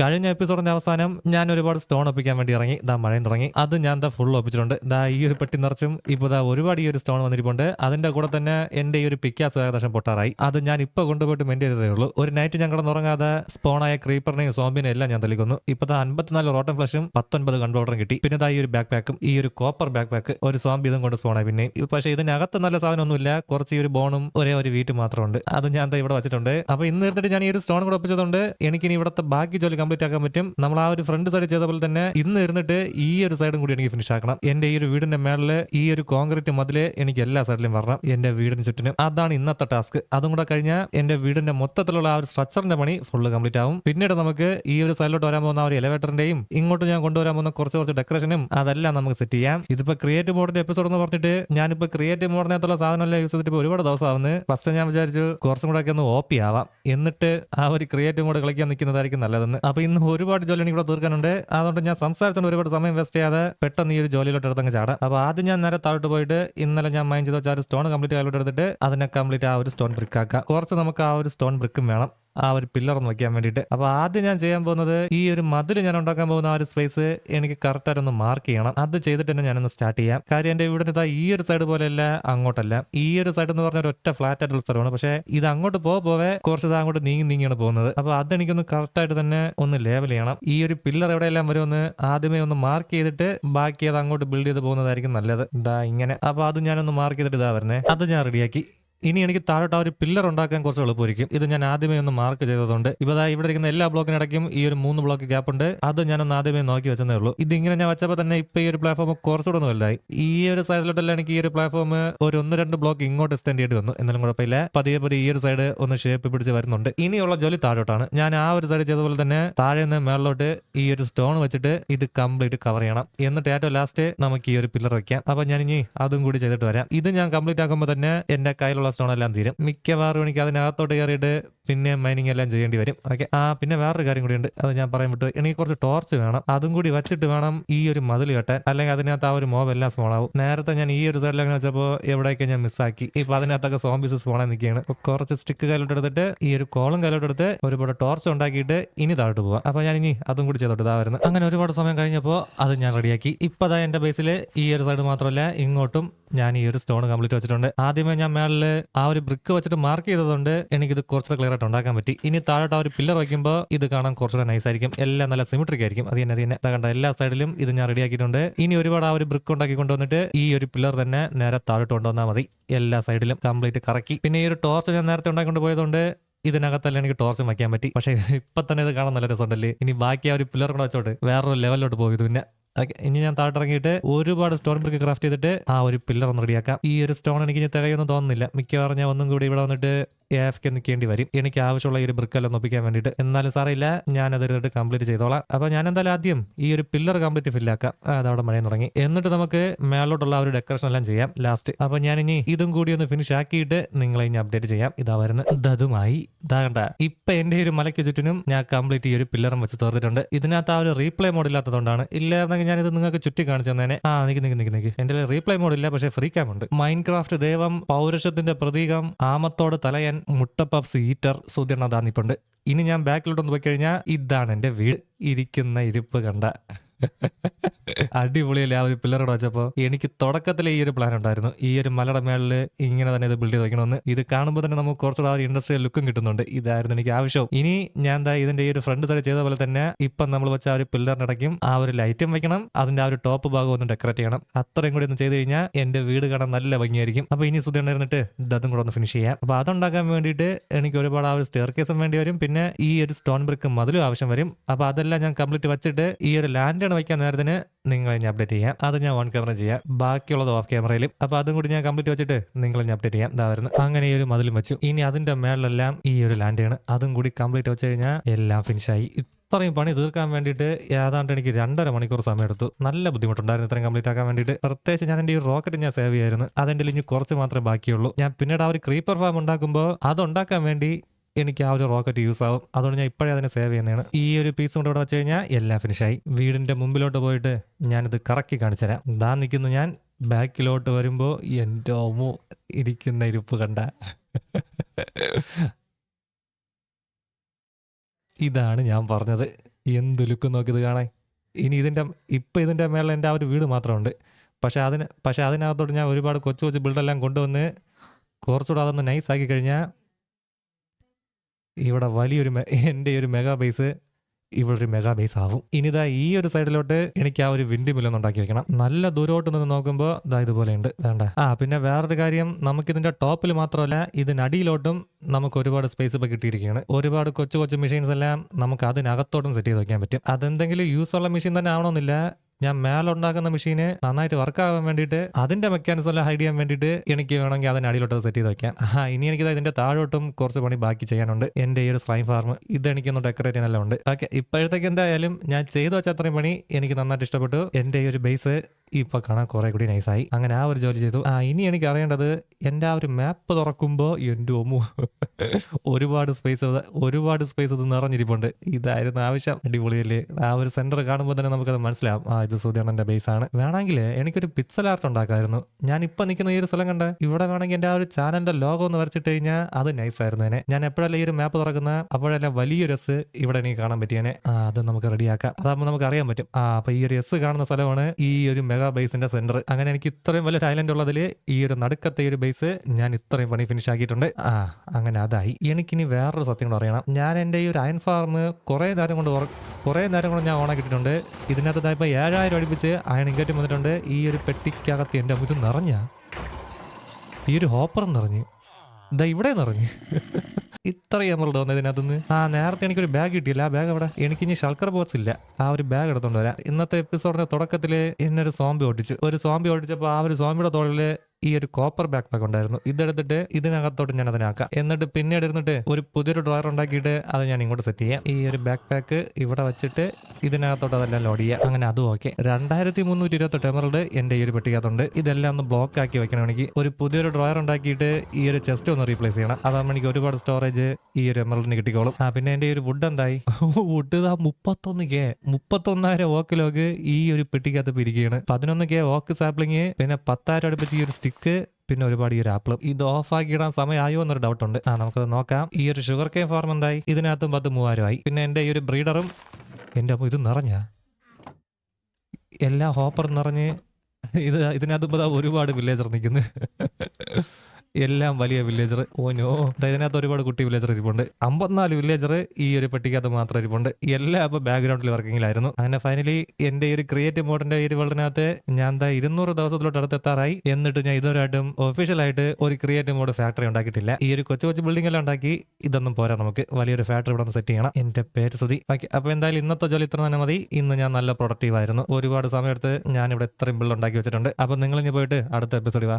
കഴിഞ്ഞ എപ്പിസോഡിന്റെ അവസാനം ഞാൻ ഒരുപാട് സ്റ്റോൺ ഒപ്പിക്കാൻ വേണ്ടി ഇറങ്ങി. ദാ മഴയും തുടങ്ങി. അത് ഞാൻ ദാ ഫുൾ ഒപ്പിച്ചിട്ടുണ്ട്. ദാ ഈ ഒരു പെട്ടി നിറച്ചും ഇപ്പൊ ദാ ഒരുപാട് ഈ ഒരു സ്റ്റോൺ വന്നിരിപ്പുണ്ട്. അതിന്റെ കൂടെ തന്നെ എന്റെ ഈ ഒരു പിക്കാസ് ഏകദേശം പൊട്ടാറായി. അത് ഞാൻ ഇപ്പൊ കൊണ്ടുപോയിട്ട് മെന്റ് ചെയ്തതേ ഉള്ളൂ. ഒരു നൈറ്റ് ഞാൻ കിടന്നുറങ്ങാതെ സ്പോണായ ക്രീപ്പറിനെയും സോംബിനെയും എല്ലാം ഞാൻ തെളിക്കുന്നു ഇപ്പൊ ദാ അൻപത്തിനാല് റോട്ടൻ ഫ്ലഷും പത്തൊൻപത് കൺട്രോളറും കിട്ടി. പിന്നെ ദാ ഈ ഒരു ബാക്ക് പാക്കും ഈ ഒരു കോപ്പർ ബാക്ക് പാക്ക് ഒരു സോംബി ഇതും കൊണ്ട് സ്പോണായി പിന്നെ പക്ഷേ ഇതിനകത്ത് നല്ല സാധനമൊന്നുമില്ല. കുറച്ച് ഈ ഒരു ബോണും ഒരേ ഒരു വീട്ടും മാത്രമുണ്ട്. അത് ഞാൻ ദാ ഇവിടെ വെച്ചിട്ടുണ്ട്. അപ്പൊ ഇന്ന് ഇരുന്നിട്ട് ഞാൻ ഈ ഒരു സ്റ്റോൺ കൂടെ ഒപ്പിച്ചതുകൊണ്ട് എനിക്കിനി ഇവിടുത്തെ ബാക്കി ജോലി കംപ്ലീറ്റ് ആക്കാൻ പറ്റും. നമ്മൾ ആ ഒരു ഫ്രണ്ട് സൈഡ് ചെയ്ത പോലെ തന്നെ ഇന്ന് ഇരുന്നിട്ട് ഈ ഒരു സൈഡും കൂടി എനിക്ക് ഫിനിഷ് ആക്കണം. എന്റെ ഈ ഒരു വീടിന്റെ മേളിൽ ഈ ഒരു കോൺക്രീറ്റ് മതിൽ എനിക്ക് എല്ലാ സൈഡിലും വരണം. എന്റെ വീടിന് ചുറ്റിനും. അതാണ് ഇന്നത്തെ ടാസ്ക് അതും കൂടെ കഴിഞ്ഞാൽ എന്റെ വീടിന്റെ മൊത്തത്തിലുള്ള ആ ഒരു സ്ട്രക്ചറിന്റെ പണി ഫുള്ള് കംപ്ലീറ്റ് ആവും. പിന്നീട് നമുക്ക് ഈ ഒരു സൈഡിലോട്ട് വരാൻ പോകുന്ന ആ ഒരു എലവേറ്ററിന്റെയും ഇങ്ങോട്ട് ഞാൻ കൊണ്ടുവരാൻ പോകുന്ന കുറച്ച് കുറച്ച് ഡെക്കറേഷനും അതെല്ലാം നമുക്ക് സെറ്റ് ചെയ്യാം. ഇതിപ്പോ ക്രിയേറ്റ് മോഡിന്റെ എപ്പിസോഡ് എന്ന് പറഞ്ഞിട്ട് ഞാനിപ്പോ ക്രിയേറ്റീവ് മോഡിനകത്തുള്ള സാധനമെല്ലാം യൂസ് ചെയ്തിട്ട് ഒരുപാട് ദിവസം ആവുന്നത് ഫസ്റ്റ് ഞാൻ വിചാരിച്ചു കുറച്ചും കൂടെ ഒക്കെ ഒന്ന് ഓപ്പി ആവാം. എന്നിട്ട് ആ ഒരു ക്രിയേറ്റീവ് മോഡ് കളിക്കാൻ നിൽക്കുന്നതായിരിക്കും നല്ലതെന്ന്. അപ്പൊ ഇന്ന് ഒരുപാട് ജോലി എനിക്ക് ഇവിടെ തീർക്കാനുണ്ട്. അതുകൊണ്ട് ഞാൻ സംസാരിച്ചുകൊണ്ട് ഒരുപാട് സമയം വേസ്റ്റ് ചെയ്യാതെ പെട്ടെന്ന് ഈ ഒരു ജോലിയിലോട്ട് എടുത്തങ്ങ് ചാടാം. അപ്പൊ ആദ്യം ഞാൻ നേരെ താഴോട്ട് പോയിട്ട് ഇന്നലെ ഞാൻ മൈൻഡ് ചെയ്ത വെച്ചാൽ ഒരു സ്റ്റോൺ കംപ്ലീറ്റ് ആയിട്ട് എടുത്തിട്ട് അതിനെ കംപ്ലീറ്റ് ആ ഒരു സ്റ്റോൺ ബ്രിക്ക് ആക്കാം. കുറച്ച് നമുക്ക് ആ ഒരു സ്റ്റോൺ ബ്രിക്കും വേണം. ആ ഒരു പില്ലർ ഒന്ന് വെക്കാൻ വേണ്ടിയിട്ട്. അപ്പോൾ ആദ്യം ഞാൻ ചെയ്യാൻ പോകുന്നത് ഈ ഒരു മതിൽ ഞാൻ ഉണ്ടാക്കാൻ പോകുന്ന ആ ഒരു സ്പേസ് എനിക്ക് കറക്റ്റ് ആയിട്ടൊന്ന് മാർക്ക് ചെയ്യണം. അത് ചെയ്തിട്ട് തന്നെ ഞാനൊന്ന് സ്റ്റാർട്ട് ചെയ്യാം. കാര്യം എന്റെ ഇവിടെ ഇതാ ഈ ഒരു സൈഡ് പോലെയല്ല അങ്ങോട്ടല്ല. ഈ ഒരു സൈഡ് എന്ന് പറഞ്ഞ ഒറ്റ ഫ്ലാറ്റ് ആയിട്ടുള്ള സ്ഥലമാണ്. പക്ഷേ ഇത് അങ്ങോട്ട് പോകെ പോവേ കുറച്ച് ഇത് അങ്ങോട്ട് നീങ്ങി നീങ്ങിയാണ് പോകുന്നത്. അപ്പൊ അതെനിക്കൊന്ന് കറക്റ്റ് ആയിട്ട് തന്നെ ഒന്ന് ലേബൽ ചെയ്യണം. ഈ ഒരു പില്ലർ എവിടെയെല്ലാം വരുമെന്ന് ആദ്യമേ ഒന്ന് മാർക്ക് ചെയ്തിട്ട് ബാക്കി അത് അങ്ങോട്ട് ബിൽഡ് ചെയ്ത് പോകുന്നതായിരിക്കും നല്ലത്. ഇതാ ഇങ്ങനെ. അപ്പൊ അത് ഞാനൊന്ന് മാർക്ക് ചെയ്തിട്ട് ഇതാ വരുന്നത് അത് ഞാൻ റെഡിയാക്കി ഇനി എനിക്ക് താഴോട്ട് ആ ഒരു പില്ലർ ഉണ്ടാക്കാൻ കുറച്ച് എളുപ്പമായിരിക്കും. ഇത് ഞാൻ ആദ്യമേ ഒന്ന് മാർക്ക് ചെയ്തതുകൊണ്ട്. ഇപ്പൊ ദാ ഇവിടെ ഇരിക്കുന്ന എല്ലാ ബ്ലോക്കിനിടയ്ക്കും ഈ ഒരു മൂന്ന് ബ്ലോക്ക് ഗ്യാപ്പ് ഉണ്ട്. അത് ഞാനൊന്ന് ആദ്യമേ നോക്കി വെച്ചതേ ഉള്ളൂ. ഇത് ഇങ്ങനെ ഞാൻ വെച്ചപ്പോൾ തന്നെ ഇപ്പൊ ഈ ഒരു പ്ലാറ്റ്ഫോം കുറച്ചുകൂടെ ഒന്ന് വലുതായി. ഈ ഒരു സൈഡിലോട്ടല്ല എനിക്ക് ഈ ഒരു പ്ലാറ്റ്ഫോം ഒരു ഒന്ന് രണ്ട് ബ്ലോക്ക് ഇങ്ങോട്ട് എക്സ്റ്റെൻഡ് ചെയ്ത് വന്നു. എന്നാലും കുഴപ്പമില്ല. പതിയെ പതിയെ ഈ ഒരു സൈഡ് ഒന്ന് ഷേപ്പ് പിടിച്ച് വരുന്നുണ്ട്. ഇനിയുള്ള ജോലി താഴോട്ടാണ്. ഞാൻ ആ ഒരു സൈഡ് ചെയ്ത പോലെ തന്നെ താഴെ നിന്ന് മേളിലോട്ട് ഈ ഒരു സ്റ്റോൺ വെച്ചിട്ട് ഇത് കംപ്ലീറ്റ് കവർ ചെയ്യണം. എന്നിട്ട് ഏറ്റവും ലാസ്റ്റ് നമുക്ക് ഈ ഒരു പില്ലർ വെക്കാം. അപ്പൊ ഞാൻ ഇനി അതും കൂടി ചെയ്തിട്ട് വരാം. ഇത് ഞാൻ കംപ്ലീറ്റ് ആക്കുമ്പോൾ തന്നെ എന്റെ കയ്യിലുള്ള സ്റ്റോൺ എല്ലാം തീരും. മിക്കവാറും എനിക്ക് അതിനകത്തോട്ട് കയറിയിട്ട് പിന്നെ മൈനിങ് എല്ലാം ചെയ്യേണ്ടി വരും. ഓക്കെ ആ പിന്നെ വേറൊരു കാര്യം കൂടി ഉണ്ട്. അത് ഞാൻ പറയാൻ വിട്ടു. എനിക്ക് കുറച്ച് ടോർച്ച് വേണം. അതും കൂടി വെച്ചിട്ട് വേണം ഈ ഒരു മതിൽ കെട്ടാൻ. അല്ലെങ്കിൽ അതിനകത്ത് ആ ഒരു മോബ് എല്ലാം സ്മോൾ ആവും. നേരത്തെ ഞാൻ ഈ ഒരു സൈഡിലൊക്കെ വെച്ചപ്പോ വെച്ചപ്പോൾ എവിടെയൊക്കെ ഞാൻ മിസ്സാക്കി ഇപ്പൊ അതിനകത്തൊക്കെ സോംബീസ് സ്മോളായി നിൽക്കുകയാണ്. കുറച്ച് സ്റ്റിക്ക് കയ്യിലോട്ടെടുത്തിട്ട് ഈ ഒരു കോളും കയ്യിലോട്ടെടുത്ത് ഒരുപാട് ടോർച്ച് ഉണ്ടാക്കിയിട്ട് ഇനി താഴോട്ട് പോവാം. അപ്പൊ ഞാൻ ഇനി അതും കൂടി ചെയ്തോട്ട്. ഇതാ വരുന്നത്. അങ്ങനെ ഒരുപാട് സമയം കഴിഞ്ഞപ്പോൾ അത് ഞാൻ റെഡിയാക്കി ഇപ്പൊ അതാ എന്റെ ബേസിൽ ഈ ഒരു സൈഡ് മാത്രമല്ല ഇങ്ങോട്ടും ഞാൻ ഈ ഒരു സ്റ്റോൺ കംപ്ലീറ്റ് വെച്ചിട്ടുണ്ട്. ആദ്യമേ ഞാൻ മേളിൽ ആ ഒരു ബ്രിക്ക് വെച്ചിട്ട് മാർക്ക് ചെയ്തതുകൊണ്ട് എനിക്കിത് കുറച്ചുകൂടെ ക്ലിയർ ആയിട്ട് ഉണ്ടാക്കാൻ പറ്റി. ഇനി താഴോട്ട് ആ ഒരു പില്ലർ വയ്ക്കുമ്പോൾ ഇത് കാണാൻ കുറച്ചുകൂടെ നൈസ് ആയിരിക്കും. എല്ലാം നല്ല സിമിട്രിക് ആയിരിക്കും. അത് തന്നെ തന്നെ. കണ്ട എല്ലാ സൈഡിലും ഇത് ഞാൻ റെഡിയാക്കിയിട്ടുണ്ട് ഇനി ഒരുപാട് ആ ഒരു ബ്രിക്ക് ഉണ്ടാക്കി കൊണ്ടുവന്നിട്ട് ഈ ഒരു പില്ലർ തന്നെ നേരെ താഴോട്ട് കൊണ്ടുവന്നാൽ മതി. എല്ലാ സൈഡിലും കംപ്ലീറ്റ് കറക്കി. പിന്നെ ഈ ഒരു ടോർച്ച് ഞാൻ നേരത്തെ ഉണ്ടാക്കിക്കൊണ്ട് പോയതുകൊണ്ട് ഇതിനകത്തല്ലേ എനിക്ക് ടോർച്ച് വയ്ക്കാൻ പറ്റി. പക്ഷേ ഇപ്പൊ തന്നെ ഇത് കാണാൻ നല്ല രസമുണ്ടല്ലേ? ഇനി ബാക്കി ആ ഒരു പില്ലർ കൂടെ വെച്ചോട്ട്. വേറൊരു ലെവലിലോട്ട് പോകും ഇത് പിന്നെ. ഇനി ഞാൻ താഴ്ത്തിറങ്ങിയിട്ട് ഒരുപാട് സ്റ്റോൺ ബ്രിക്ക് ക്രാഫ്റ്റ് ചെയ്തിട്ട് ആ ഒരു പില്ലർ ഒന്ന് റെഡിയാക്കാം. ഈ ഒരു സ്റ്റോൺ എനിക്ക് ഇനി തികയൊന്നും തോന്നുന്നില്ല. മിക്കവാറും ഞാൻ ഒന്നും കൂടി ഇവിടെ വന്നിട്ട് എഫ് കെ നിൽക്കേണ്ടി വരും. എനിക്ക് ആവശ്യമുള്ള ഈ ഒരു ബ്രിക്കെല്ലാം ഒപ്പിക്കാൻ വേണ്ടിയിട്ട്. എന്നാലും സാറില്ല ഞാൻ അതെടുത്തിട്ട് കംപ്ലീറ്റ് ചെയ്തോളാം. അപ്പോൾ ഞാൻ എന്തായാലും ആദ്യം ഈ ഒരു പില്ലർ കംപ്ലീറ്റ് ഫില്ലാക്കാം. അതവിടെ മഴയും തുടങ്ങി. എന്നിട്ട് നമുക്ക് മേളോട്ടുള്ള ഒരു ഡെക്കറേഷൻ എല്ലാം ചെയ്യാം. ലാസ്റ്റ്. അപ്പോൾ ഞാൻ ഇനി ഇതും കൂടി ഒന്ന് ഫിനിഷ് ആക്കിയിട്ട് നിങ്ങളെ ഇനി അപ്ഡേറ്റ് ചെയ്യാം. ഇതാ വരുന്നത്. ദതുമായി ഇതാ കണ്ട. എന്റെ ഒരു മലയ്ക്ക് ചുറ്റിനും ഞാൻ കംപ്ലീറ്റ് ഈ ഒരു പില്ലറും വെച്ച് തീർത്തിട്ടുണ്ട്. ഇതിനകത്ത് ആ ഒരു റീപ്ലേ മോഡ് ഇല്ലാത്തതുകൊണ്ടാണ്. ഇല്ലായിരുന്നെങ്കിൽ ഞാൻ ഇത് നിങ്ങൾക്ക് ചുറ്റി കാണിച്ചു തന്നെ ആ നിക്ക് നിക്ക് നിക്ക് നിക്ക്. എന്റെ റീപ്ലേ മോഡ് ഇല്ല പക്ഷേ ഫ്രീ ക്യാം ഉണ്ട്. മൈൻഡ് ക്രാഫ്റ്റ് ദൈവം പൗരുഷത്തിന്റെ പ്രതീകം ആമത്തോട് തലയൻ മുട്ട സീറ്റർ ഈറ്റർ സൂര്യണ്ണ ദാന്നിപ്പുണ്ട് ഇനി ഞാൻ ബാക്കിലോട്ടൊന്ന് പോയി കഴിഞ്ഞാൽ ഇതാണ് എന്റെ വീട്. ഇരിക്കുന്ന ഇരിപ്പ് കണ്ട. അടിപൊളിയല്ലേ? ആ ഒരു പില്ലറോട് വെച്ചപ്പോ എനിക്ക് തുടക്കത്തിലെ ഈ ഒരു പ്ലാൻ ഉണ്ടായിരുന്നു. ഈ ഒരു മലയുടെ മേളിൽ ഇങ്ങനെ തന്നെ ഇത് ബിൽഡ് ചെയ്ത് വെക്കണമെന്ന് ഇത് കാണുമ്പോൾ തന്നെ നമുക്ക് കുറച്ചുകൂടെ ആ ഒരു ഇൻഡസ്ട്രിയൽ ലുക്കും കിട്ടുന്നുണ്ട്. ഇതായിരുന്നു എനിക്ക് ആവശ്യം ഇനി ഞാൻ എന്താ ഇതിന്റെ ഈ ഒരു ഫ്രണ്ട് സൈഡ് ചെയ്ത പോലെ തന്നെ ഇപ്പം നമ്മൾ വെച്ച ആ ഒരു പില്ലറിനടക്കും ആ ഒരു ലൈറ്റും വെക്കണം. അതിന്റെ ആ ഒരു ടോപ്പ് ഭാഗം ഒന്ന് ഡെക്കറേറ്റ് ചെയ്യണം. അത്രയും കൂടി ഒന്ന് ചെയ്ത് കഴിഞ്ഞാൽ എന്റെ വീട് കാണാൻ നല്ല ഭംഗിയായിരിക്കും. അപ്പൊ ഇനി സുധി ഇരുന്നിട്ട് ഇതും കൂടെ ഒന്ന് ഫിനിഷ് ചെയ്യാം. അപ്പൊ അതുണ്ടാക്കാൻ വേണ്ടിയിട്ട് എനിക്ക് ഒരുപാട് ആ ഒരു സ്റ്റെയർ കേസും വേണ്ടി വരും. പിന്നെ ഈ ഒരു സ്റ്റോൺ ബ്രിക്ക് മതിലും ആവശ്യം വരും. അപ്പൊ അതെല്ലാം ഞാൻ കംപ്ലീറ്റ് വെച്ചിട്ട് ഈ ഒരു ലാൻഡാണ് വയ്ക്കാൻ നേരത്തിന് നിങ്ങളെ ഞാൻ അപ്ഡേറ്റ് ചെയ്യാം. അത് ഞാൻ ഓൺ ക്യാമറ ചെയ്യാം. ബാക്കിയുള്ളത് ഓഫ് ക്യാമറയിലും അപ്പൊ അതും കൂടി ഞാൻ കംപ്ലീറ്റ് വെച്ചിട്ട് നിങ്ങളെ ഞാൻ അപ്ഡേറ്റ് ചെയ്യാം. ഇതായിരുന്നു അങ്ങനെ ഈ ഒരു മതിലും വെച്ചു. ഇനി അതിന്റെ മേളിലെല്ലാം ഈ ഒരു ലാൻഡാണ് അതും കൂടി കംപ്ലീറ്റ് വെച്ച് കഴിഞ്ഞാൽ എല്ലാം ഫിനിഷായി ഇത്രയും പണി തീർക്കാൻ വേണ്ടിയിട്ട് ഏതാണ്ട് എനിക്ക് രണ്ടര മണിക്കൂർ സമയം എടുത്തു നല്ല ബുദ്ധിമുട്ടുണ്ടായിരുന്നു ഇത്രയും കംപ്ലീറ്റ് ആക്കാൻ വേണ്ടിയിട്ട്. പ്രത്യേകിച്ച് ഞാൻ എന്റെ ഈ റോക്കറ്റ് ഞാൻ സേവ് ചെയ്യായിരുന്നു. അതെന്റെ ഇനി കുറച്ച് മാത്രമേ ബാക്കിയുള്ളൂ. ഞാൻ പിന്നീട് ആ ഒരു ക്രീപ്പർ ഫാം ഉണ്ടാക്കുമ്പോൾ അത് ഉണ്ടാക്കാൻ വേണ്ടി എനിക്ക് ആ ഒരു റോക്കറ്റ് യൂസ് ആവും. അതുകൊണ്ട് ഞാൻ ഇപ്പോഴേ അതിനെ സേവ് ചെയ്യുന്നതാണ്. ഈ ഒരു പീസ് കൊണ്ട് ഇവിടെ വെച്ച് കഴിഞ്ഞാൽ എല്ലാം ഫിനിഷായി വീടിന്റെ മുമ്പിലോട്ട് പോയിട്ട് ഞാനിത് കറക്കി കാണിച്ചു തരാം. ദാ നിൽക്കുന്നു ഞാൻ. ബാക്കിലോട്ട് വരുമ്പോൾ എന്റെ ഓമു ഇരിക്കുന്ന ഇരിപ്പ് കണ്ട. ഇതാണ് ഞാൻ പറഞ്ഞത്. എന്ത് ലുക്ക് നോക്കിയത് കാണാൻ. ഇനി ഇതിന്റെ ഇപ്പം ഇതിന്റെ മേളിൽ എന്റെ ആ ഒരു വീട് മാത്രമുണ്ട്. പക്ഷേ അതിന് പക്ഷേ അതിനകത്തോട്ട് ഞാൻ ഒരുപാട് കൊച്ചു കൊച്ചു ബിൽഡെല്ലാം കൊണ്ടുവന്ന് കുറച്ചുകൂടെ അതൊന്ന് നൈസ് ആക്കി കഴിഞ്ഞാൽ ഇവിടെ വലിയൊരു എന്റെ ഒരു മെഗാ ബേസ് ഇവിടെ ഒരു മെഗാ ബേസ് ആവും. ഇനിതാ ഈ ഒരു സൈഡിലോട്ട് എനിക്ക് ആ ഒരു വിൻഡ് മില്ലൊന്ന് ഉണ്ടാക്കി വെക്കണം. നല്ല ദൂരോട്ട് നിന്ന് നോക്കുമ്പോൾ ഇതാ ഇതുപോലെ ഉണ്ട്. വേണ്ട ആ പിന്നെ വേറൊരു കാര്യം നമുക്കിതിന്റെ ടോപ്പിൽ മാത്രമല്ല ഇതിനടിയിലോട്ടും നമുക്ക് ഒരുപാട് സ്പേസ് ഇപ്പോൾ കിട്ടിയിരിക്കുകയാണ്. ഒരുപാട് കൊച്ചു കൊച്ചു മെഷീൻസ് എല്ലാം നമുക്ക് അതിനകത്തോട്ടും സെറ്റ് ചെയ്ത് വെക്കാൻ പറ്റും. അതെന്തെങ്കിലും യൂസ് ഉള്ള മെഷീൻ തന്നെ ആവണമെന്നില്ല ഞാൻ മേലുണ്ടാക്കുന്ന മെഷീന് നന്നായിട്ട് വർക്ക് ആവാൻ വേണ്ടിയിട്ട് അതിന്റെ മെക്കാനിസം എല്ലാം ഹൈഡ് ചെയ്യാൻ വേണ്ടിയിട്ട് എനിക്ക് വേണമെങ്കിൽ അതിന് അടിയിലോട്ട് സെറ്റ് ചെയ്ത് വെക്കാം. ആ ഇനി എനിക്ക് ഇതിന്റെ താഴോട്ടും കുറച്ച് പണി ബാക്കി ചെയ്യാനുണ്ട്. എന്റെ ഈ ഒരു സ്ലൈം ഫാർം ഇത് എനിക്കൊന്ന് ഡെക്കറേറ്റ് ചെയ്യാനെല്ലാം ഉണ്ട്. ഓക്കെ ഇപ്പോഴത്തേക്ക് എന്തായാലും ഞാൻ ചെയ്തു വെച്ച അത്രയും പണി എനിക്ക് നന്നായിട്ട് ഇഷ്ടപ്പെട്ടു. എന്റെ ഈ ഒരു ബേസ് ഇപ്പൊ കാണാൻ കുറെ കൂടി നൈസായി അങ്ങനെ ആ ഒരു ജോലി ചെയ്തു. ആ ഇനി എനിക്ക് അറിയേണ്ടത് എന്റെ ആ ഒരു മാപ്പ് തുറക്കുമ്പോൾ എന്റെ ഒമ്മു ഒരുപാട് സ്പേസ് ഒരുപാട് സ്പേസ് അത് നിറഞ്ഞിരിപ്പുണ്ട്. ഇതായിരുന്നു ആവശ്യം. അടിപൊളിയല്ലേ? ആ ഒരു സെന്റർ കാണുമ്പോൾ തന്നെ നമുക്കത് മനസ്സിലാവും. ആ ഇത് സുധിയണ്ണന്റെ ബേസ് ആണ്. വേണമെങ്കിൽ എനിക്കൊരു പിക്സൽ ആർട്ട് ഉണ്ടാക്കായിരുന്നു. ഞാൻ ഇപ്പൊ നിൽക്കുന്ന ഈ ഒരു സ്ഥലം കണ്ട ഇവിടെ വേണമെങ്കിൽ എന്റെ ആ ഒരു ചാനലിന്റെ ലോഗോ ഒന്ന് വരച്ചിട്ട് കഴിഞ്ഞാൽ അത് നൈസ് ആയിരുന്നേനെ ഞാൻ എപ്പോഴല്ല ഈ ഒരു മാപ്പ് തുറക്കുന്ന? അപ്പോഴല്ല വലിയ എസ് ഇവിടെ എനിക്ക് കാണാൻ പറ്റിയേനെ അത് നമുക്ക് റെഡിയാക്കാം അതാകുമ്പോൾ നമുക്ക് അറിയാൻ പറ്റും. ആ അപ്പൊ ഈ ഒരു എസ് കാണുന്ന സ്ഥലമാണ് ഈ ഒരു മെഗാ ബേസിന്റെ സെന്റർ അങ്ങനെ എനിക്ക് ഇത്രയും വലിയ ടാലന്റ് ഉള്ളതിൽ ഈ ഒരു നടുക്കത്തെ ഒരു ബേസ് ഞാൻ ഇത്രയും പണി ഫിനിഷ് ആക്കിയിട്ടുണ്ട്. ആ അങ്ങനെ അതായി. എനിക്കിനി വേറൊരു സത്യം കൂടെ അറിയണം. ഞാൻ എന്റെ ഈ ഒരു അയൺ ഫാർമ് കുറേ നേരം കൊണ്ട് കുറേ നേരം കൊണ്ട് ഞാൻ ഓണാക്കിയിട്ടുണ്ട് ഇതിനകത്ത് ദാ ഇപ്പൊ ഏഴായിരം അടുപ്പിച്ച് അയൺ ഇങ്കറ്റ് വന്നിട്ടുണ്ട്. ഈ ഒരു പെട്ടിക്കകത്ത് എന്റെ ഇത് നിറഞ്ഞ ഈ ഒരു ഹോപ്പർ നിറഞ്ഞ്. ഇതാ ഇവിടെ നിറഞ്ഞ്. ഇത്രയും എമറൽഡ് വന്നത് ഇതിനകത്തുനിന്ന്. ആ നേരത്തെ എനിക്കൊരു ബാഗ് കിട്ടിയില്ല. ആ ബാഗ് അവിടെ എനിക്ക് ഇനി ഷൾക്കർ ബോക്സ് ഇല്ല. ആ ഒരു ബാഗ് എടുത്തോണ്ട് വരാം. ഇന്നത്തെ എപ്പിസോഡിന്റെ തുടക്കത്തിൽ എന്നൊരു സോംബി ഓടിച്ചു ഒരു സോംബി ഓടിച്ചപ്പോൾ ആ ഒരു സോംബിയുടെ തോളിൽ ഈ ഒരു കോപ്പർ ബാക്ക് പാക്ക് ഉണ്ടായിരുന്നു. ഇതെടുത്തിട്ട് ഇതിനകത്തോട്ട് ഞാൻ അതിനാക്കാം എന്നിട്ട് പിന്നീട് ഇരുന്നിട്ട് ഒരു പുതിയൊരു ഡ്രോയർ ഉണ്ടാക്കിയിട്ട് അത് ഞാൻ ഇങ്ങോട്ട് സെറ്റ് ചെയ്യാം. ഈ ഒരു ബാക്ക് പാക്ക് ഇവിടെ വെച്ചിട്ട് ഇതിനകത്തോട്ട് അതെല്ലാം ലോഡ് ചെയ്യാം. അങ്ങനെ അതും ഓക്കെ രണ്ടായിരത്തി മുന്നൂറ്റി ഇരുപത്തെട്ട് എമറൽഡ് എന്റെ ഈ ഒരു പെട്ടിക്കകത്തുണ്ട്. ഇതെല്ലാം ഒന്ന് ബ്ലോക്ക് ആക്കി വെക്കണമെങ്കിൽ ഒരു പുതിയൊരു ഡ്രോയർ ഉണ്ടാക്കിയിട്ട് ഈ ഒരു ചെസ്റ്റ് ഒന്ന് റീപ്ലേസ് ചെയ്യണം. അതാകുമ്പോൾ എനിക്ക് ഒരുപാട് സ്റ്റോറേജ് ഈ ഒരു എമറൽഡിന് കിട്ടിക്കോളും. ആ പിന്നെ എന്റെ ഈ ഒരു വുഡ് എന്തായി? വുഡ് ഇതാ മുപ്പത്തൊന്ന് കെ മുപ്പത്തൊന്നായിരം ഓക്ക് ഈ ഒരു പെട്ടിക്കകത്ത് പിരിക്കുകയാണ്. പതിനൊന്ന് കെ ഓക്ക് സാപ്ലിങ് പിന്നെ പത്തായിരം അടുപ്പിച്ച് ഈ ഒരു സ്റ്റിക്ക് പിന്നെ ഒരുപാട് ഈ ഒരു ആപ്പിളും. ഇത് ഓഫ് ആക്കി ഇടാൻ സമയമായോ എന്നൊരു ഡൗട്ട് ഉണ്ട് ആ നമുക്കത് നോക്കാം. ഈ ഒരു ഷുഗർ കെയിൻ ഫാർം എന്തായി? ഇതിനകത്തും പത്ത് മൂവായിരം ആയി പിന്നെ എന്റെ ഈ ഒരു ബ്രീഡറും എന്റെ അപ്പം ഇത് നിറഞ്ഞ. എല്ലാ ഹോപ്പർ നിറഞ്ഞ് ഇത് ഇതിനകത്ത് ഒരുപാട് വില്ലേജർ നിൽക്കുന്നു. എല്ലാം വലിയ വില്ലേജർ ഓനോ ഇതിനകത്ത് ഒരുപാട് കുട്ടി വില്ലേജർ ഇരിപ്പുണ്ട്. അമ്പത്തിനാല് വില്ലേജർ ഈ ഒരു പട്ടികത്ത് മാത്രം ഇരിപ്പുണ്ട്. എല്ലാം അപ്പൊ ബാക്ക്ഗ്രൗണ്ടിൽ വർക്കിങ്ങിലായിരുന്നു അങ്ങനെ ഫൈനലി എന്റെ ഈ ഒരു ക്രിയേറ്റീവ് മോഡിന്റെ ഈ വേൾഡിനകത്ത് ഞാൻ എന്താ ഇരുന്നൂറ് ദിവസത്തിലോട്ട് അടുത്തെത്താറായി. എന്നിട്ട് ഞാൻ ഇതുവരെയായിട്ടും ഒഫീഷ്യലായിട്ട് ഒരു ക്രിയേറ്റീവ് മോഡ് ഫാക്ടറി ഉണ്ടാക്കിയിട്ടില്ല. ഈ ഒരു കൊച്ചു കൊച്ചു ബിൽഡിംഗ് എല്ലാം ഉണ്ടാക്കി ഇതൊന്നും പോരാ നമുക്ക്. വലിയൊരു ഫാക്ടറി ഇവിടെ സെറ്റ് ചെയ്യണം. എന്റെ പേര് സുതി ഓക്കെ അപ്പൊ എന്തായാലും ഇന്നത്തെ ജോലി ഇത്ര തന്നെ മതി. ഇന്ന് ഞാൻ നല്ല പ്രൊഡക്റ്റീവ് ആയിരുന്നു. ഒരുപാട് സമയമെടുത്ത് ഞാൻ ഇവിടെ ഇത്രയും ബിൽഡ് ഉണ്ടാക്കി വെച്ചിട്ടുണ്ട്. അപ്പൊ നിങ്ങൾ ഇനി പോയിട്ട് അടുത്ത എപ്പിസോഡ് വാ.